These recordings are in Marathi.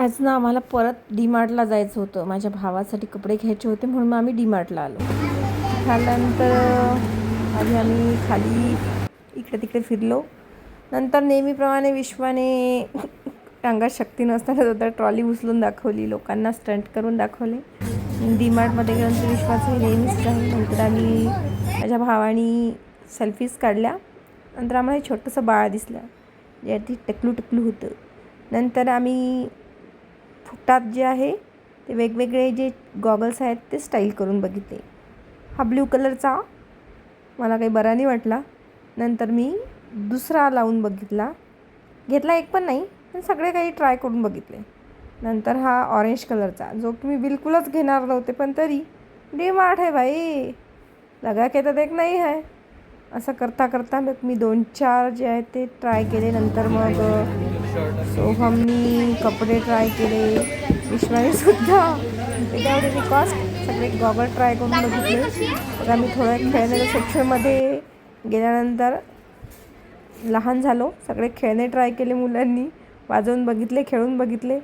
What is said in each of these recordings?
आज ना आम्हाला परत डी मार्टला जायचं होतं. माझ्या भावासाठी कपडे घ्यायचे होते म्हणून मग आम्ही डी मार्टला आलो. झाल्यानंतर आधी आम्ही खाली इकडे तिकडे फिरलो. नंतर नेहमीप्रमाणे विश्वाने अंगात शक्ती नसताना सुद्धा ट्रॉली उचलून दाखवली लोकांना स्टंट करून दाखवले. डी मार्टमध्ये गेल्यानंतर विश्वाचं नेहमीच आहे नंतर आम्ही माझ्या भावानी सेल्फीज काढल्या. नंतर आम्हाला हे छोटंसं बाळ दिसलं. जे अगदी टकलू टकलू होतं. नंतर आम्ही फुटात जे आहे ते वेगवेगळे जे गॉगल्स आहेत ते स्टाईल करून बघितले. हा ब्ल्यू कलरचा मला काही बरा नाही वाटला. नंतर मी दुसरा लावून बघितला. घेतला एक पण नाही पण सगळे काही ट्राय करून बघितले. नंतर हा ऑरेंज कलरचा जो की मी बिलकुलच घेणार नव्हते पण तरी. डी मार्ट आहे भाई लगा के तर एक नाही आहे. असं करता करता मग मी दोन चार जे आहेत ते ट्राय केले. नंतर मग सो हमनी कपडे ट्राय केले विश्वाने सुद्धा त्याच्यावर कॉस्ट सगळे गॉगल ट्राय करून बघितले मग आम्ही थोड्या खेळण्याच्या सेक्शनमध्ये गेल्यानंतर लहान झालो सगळे खेळणे ट्राय केले मुलांनी। वाजवून बघितले खेळून बघितले।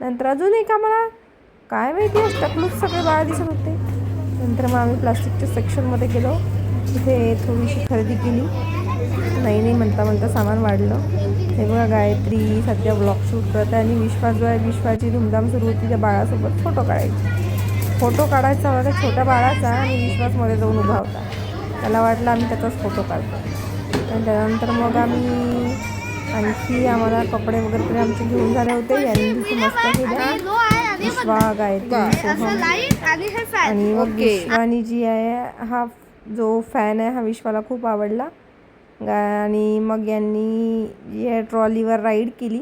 नंतर अजून एक आम्हाला काय माहिती टकलूच सगळे बाळा दिसत होते। नंतर मग आम्ही प्लास्टिकच्या सेक्शनमध्ये गेलो। तिथे थोडीशी खरेदी केली। नाही नाही म्हणता म्हणता सामान वाढलं। हे बघा गायत्री सध्या ब्लॉग शूट करत आहे आणि विश्वास जो आहे विश्वाची धुमधाम सुरू होती त्या बाळासोबत फोटो काढायचे. फोटो काढायचा होता छोट्या बाळाचा आणि विश्वासमध्ये जाऊन उभा होता. त्याला वाटलं आम्ही त्याचाच फोटो काढतो. आणि त्यानंतर मग आम्ही आणखी आम्हाला कपडे वगैरे तरी आमचे घेऊन झाले होते. यांनी मस्त केल्या विश्वा गायत्री आणि मग विश्वानी जी आहे हा जो फॅन आहे हा विश्वाला खूप आवडला. गा आणि मग यांनी या ट्रॉलीवर राईड केली.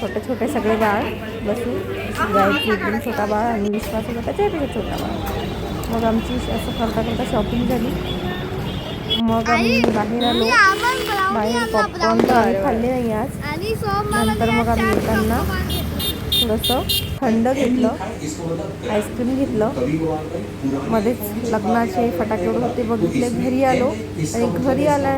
छोटे छोटे सगळे बाळ बसून एकदम छोटा बाळ आणि विश्वास होता त्याच्यापेक्षा छोटा बाळ. मग आमची असं करता करता शॉपिंग झाली. मग आम्ही बाहेर आलो. बाहेर पॉपकॉर्न तर आम्ही खाल्ले नाही आज. नंतर मग आम्ही येताना थोडंसं थंड घेतलं. आईस्क्रीम घेतलं. मध्येच लग्नाचे फटाके होते बघितले. घरी आलो. आणि घरी आल्या